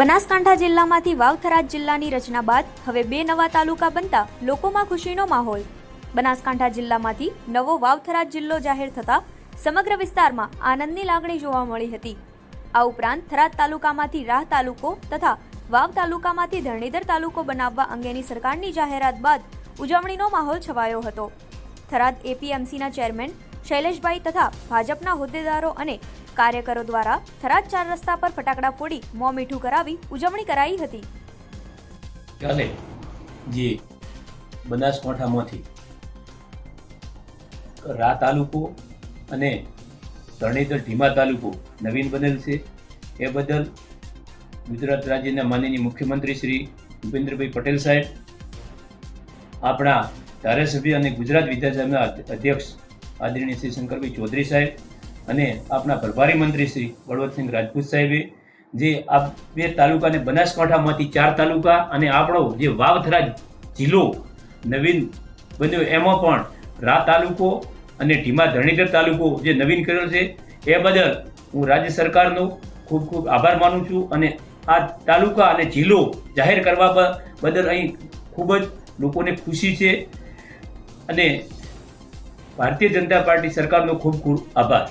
બનાસકાંઠા જિલ્લામાંથી વાવથરાજ જિલ્લાની રચના બાદ હવે બે નવા તાલુકા બનતા લોકોમાં ખુશીનો માહોલ. બનાસકાંઠા જિલ્લામાંથી નવો વાવથરાજ જિલ્લો જાહેર થતા સમગ્ર વિસ્તારમાં આનંદની લાગણી જોવા મળી હતી. આ ઉપરાંત થરાદ તાલુકામાંથી રાહ તાલુકો તથા વાવ તાલુકામાંથી ધરણીધર તાલુકો બનાવવા અંગેની સરકારની જાહેરાત બાદ ઉજવણીનો માહોલ છવાયો હતો. થરાદ એપીએમસીના ચેરમેન શૈલેષભાઈ તથા ભાજપના હોદ્દેદારો અને કાર્યકરો દ્વારા થરાદ ચાર રસ્તા પર ફટાકડા ફોડી મોં મીઠું કરાવી ઉજવણી કરાઈ હતી. કાલે જે બનાસકાંઠામાંથી રા તાલુકો અને ધરણીધર ઢીમા તાલુકો નવીન બનેલ છે. એ બદલ ગુજરાત રાજ્યના માનનીય મુખ્યમંત્રી શ્રી ભૂપેન્દ્રભાઈ પટેલ સાહેબ, આપણા ધારાસભ્ય અને ગુજરાત વિધાનસભાના અધ્યક્ષ આદરણીય શ્રી શંકરભાઈ ચૌધરી સાહેબ અને આપણા પ્રભારી મંત્રી શ્રી બળવંતસિંહ રાજપૂત સાહેબે, જે આ બે તાલુકાને બનાસકાંઠામાંથી ચાર તાલુકા અને આપણો જે વાવથરા જિલ્લો નવીન બન્યો, એમાં પણ રા તાલુકો અને ઢીમા ધરણીધર તાલુકો જે નવીન કર્યો છે, એ બદલ હું રાજ્ય સરકારનો ખૂબ ખૂબ આભાર માનું છું અને આ તાલુકા અને જિલ્લો જાહેર કરવા બદલ અહીં ખૂબ જ લોકોને ખુશી છે અને ભારતીય જનતા પાર્ટી સરકારનો ખૂબ ખૂબ આભાર.